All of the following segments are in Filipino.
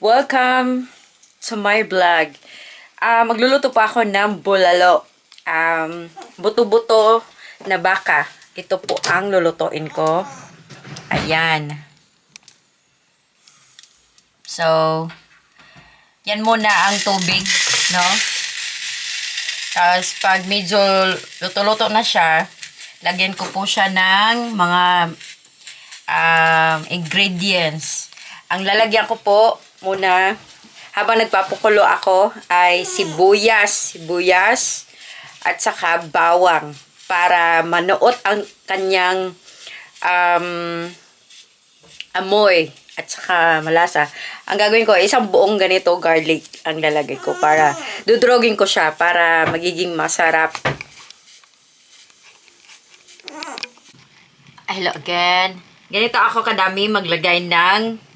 Welcome to my vlog. Ah, magluluto pa ako ng bulalo. Um, buto-buto na baka. Ito po ang lulutuin ko. Ayan. So, yan muna ang tubig, no? Tapos, pag medyo luto-luto na siya, lagyan ko po siya ng mga um, ingredients. Ang lalagyan ko po muna, habang nagpapakulo ako, ay sibuyas, sibuyas, at saka bawang para manuot ang kanyang um, amoy at saka malasa. Ang gagawin ko, isang buong ganito garlic ang lalagay ko para dudrogin ko siya para magiging masarap. Hello again. Ganito ako kadami maglagay ng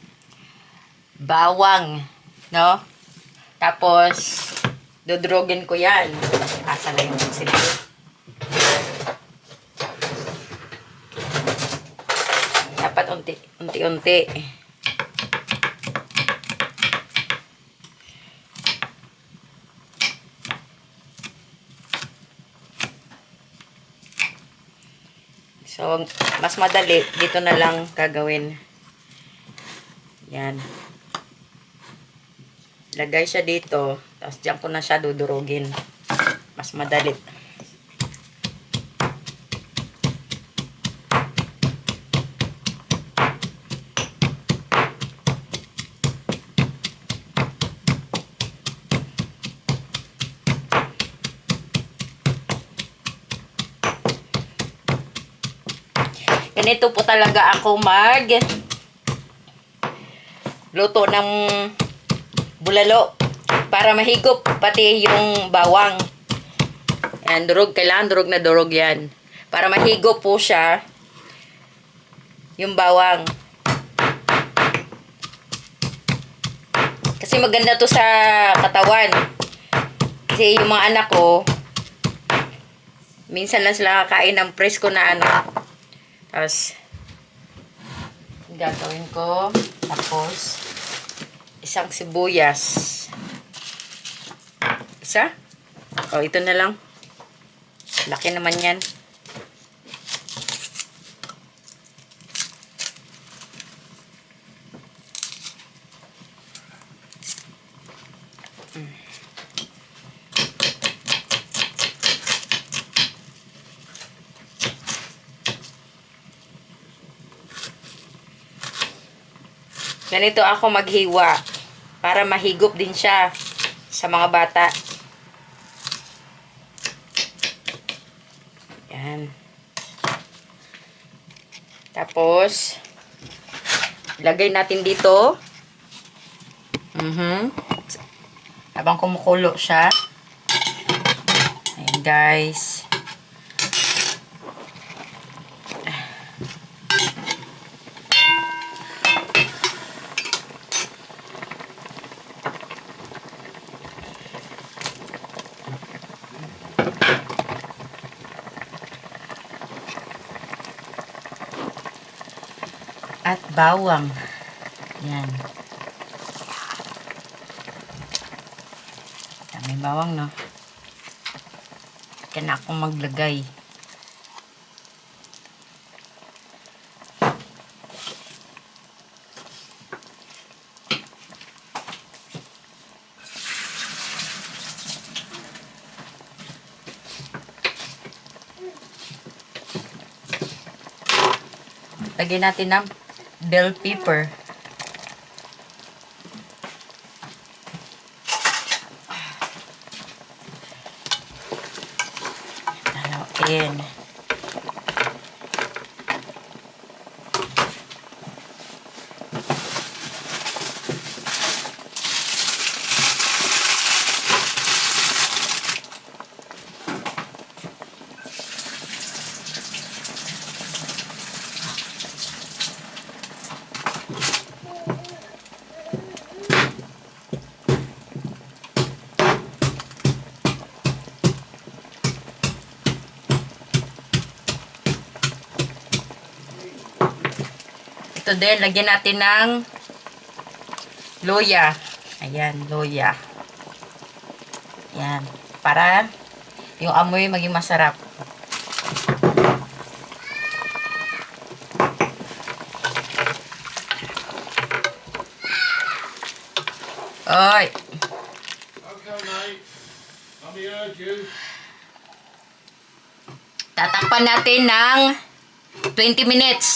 bawang, no? Tapos, dudrogin ko yan. Asa na yung sila. Dapat unti, unti-unti. So, mas madali. Dito na lang gagawin. Yan. Lagay siya dito. Tapos diyan ko na siya dudurugin. Mas madali. Ganito po talaga ako mag luto ng bulalo para mahigop pati yung bawang. Yan, durog. Kailangan durog na durog yan. Para mahigop po siya yung bawang. Kasi maganda to sa katawan. Kasi yung mga anak ko, minsan lang sila kakain ng presko na ano. Tapos, gagawin ko. Tapos, isang sibuyas. Isa? O, ito na lang. Laki naman yan. Mm. Ganito ako maghiwa para mahigop din siya sa mga bata. Yan. Tapos, lagay natin dito. Mhm. Habang kumukulo siya. Ayan guys. At bawang. Yan. Daming bawang, no? Kaya na akong maglagay. Lagyan natin ng bell pepper. Haluin. Ito din, lagyan natin ng Loya. Ayan, loya. Ayan. Para yung amoy maging masarap. Oy, Okay, mate. Let me urge tatakpan natin ng 20 minutes.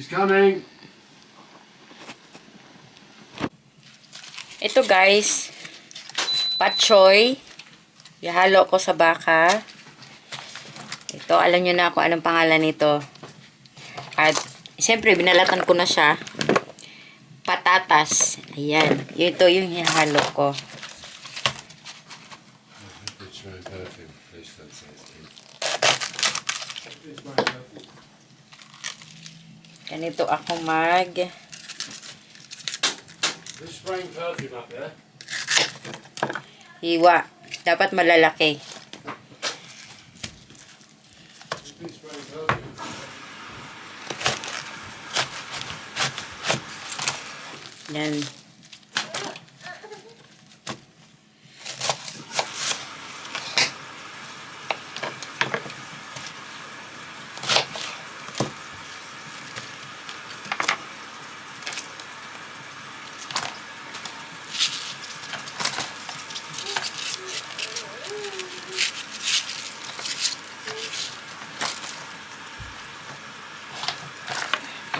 She's coming. Ito guys, patchoy. Ihalo ko sa baka. Ito, alam nyo na kung anong pangalan nito. At, siyempre, binalatan ko na siya. Patatas. Ayan. Ito yung ihalo ko. It's very perfume. Please don't say it's. Ganito ako mag... Hiwa. Dapat malalaki. Yan.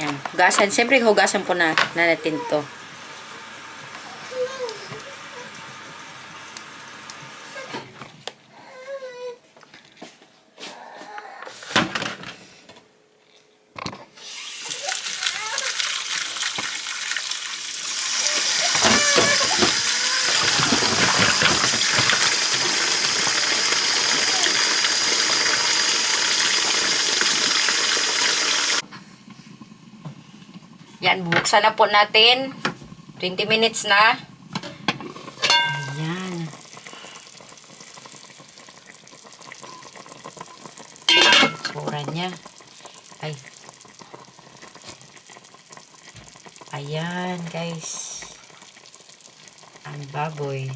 Yan. Hugasan. Siyempre, hugasan po na, na natin to. Yan, bubuksan na po natin. 20 minutes na. Ayan. Pura niya. Ay. Ayan, guys. Ang baboy.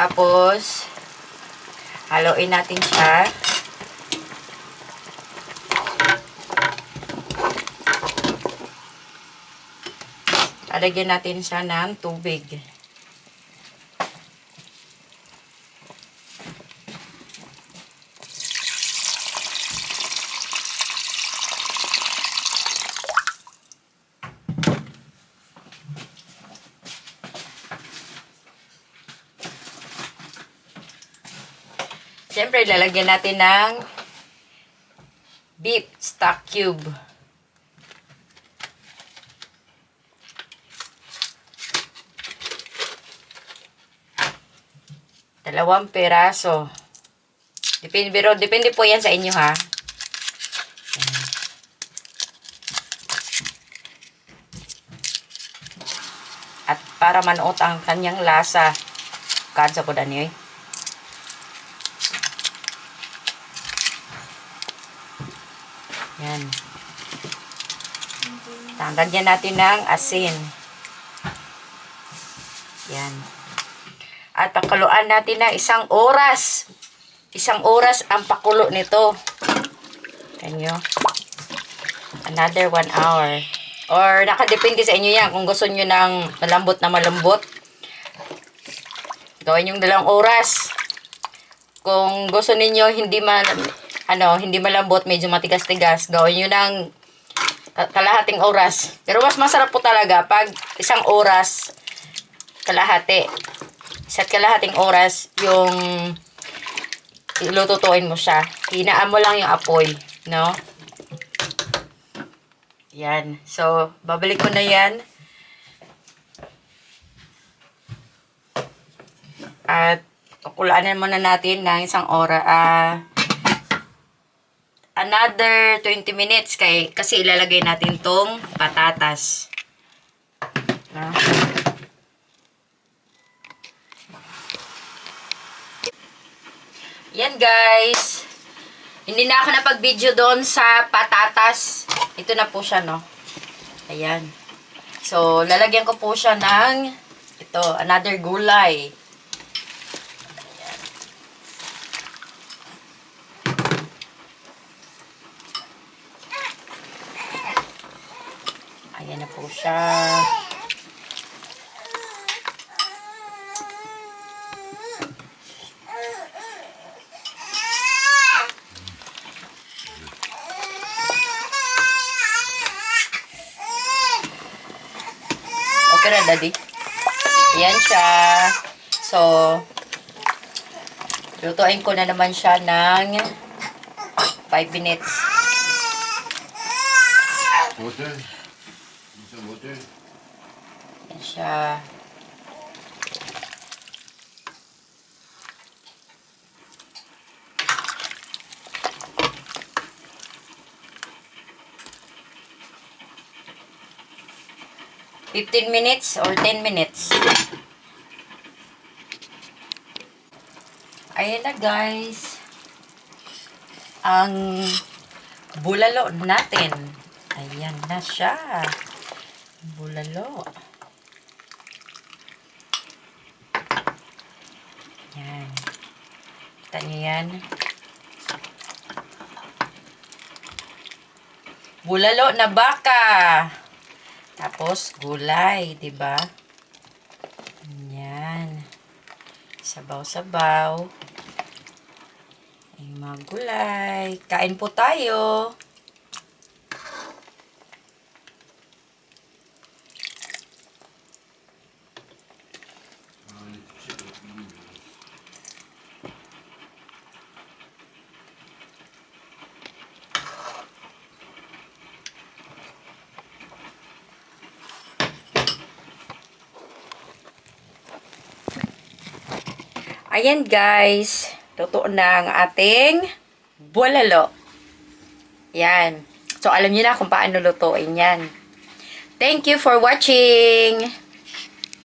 Tapos, haluin natin siya. Lalagyan natin siya ng tubig. Siyempre, lalagyan natin ng beef stock cube. Dalawang peraso. Depende, pero depende po yan sa inyo ha. At para manuot ang kanyang lasa. Kansa ko dani eh. Yan. Lagyan natin ng asin. Yan. At pakuluan natin na isang oras. Isang oras ang pakulo nito. Kanyo. Another one hour. Or nakadepende sa inyo yan kung gusto nyo ng malambot na malambot. Gawin yung dalawang oras. Kung gusto ninyo hindi man ano, hindi malambot, medyo matigas-tigas, gawin nyo ng ka- kalahating oras. Pero mas masarap po talaga pag isang oras, kalahati. Isa't kalahating oras, yung ilututuin mo siya. Hinaan mo lang yung apoy, no? Yan. So, babalik ko na yan. At, kukulaanan muna natin ng isang oras, ah, another 20 minutes kay, kasi ilalagay natin tong patatas. Yan guys. Hindi na ako napag-video doon sa patatas. Ito na po siya, no? Ayan. So, lalagyan ko po siya ng ito, another gulay. Siya. Okay na, daddy. Ayan siya. So, lutuin ko na naman siya ng 5 minutes. Water. Water. Ayan siya. Fifteen minutes or 10 minutes. Ayan na guys. Ang bulalo natin. Ayan na siya. Bulalo. Yan. Kita niyo yan? Bulalo na baka. Tapos, gulay, di ba? Yan. Sabaw-sabaw. Ay, mga gulay. Kain po tayo. Ayan guys, totoo na ang ating bulalo. Yan. So alam niyo na kung paano lutuin yan. Thank you for watching.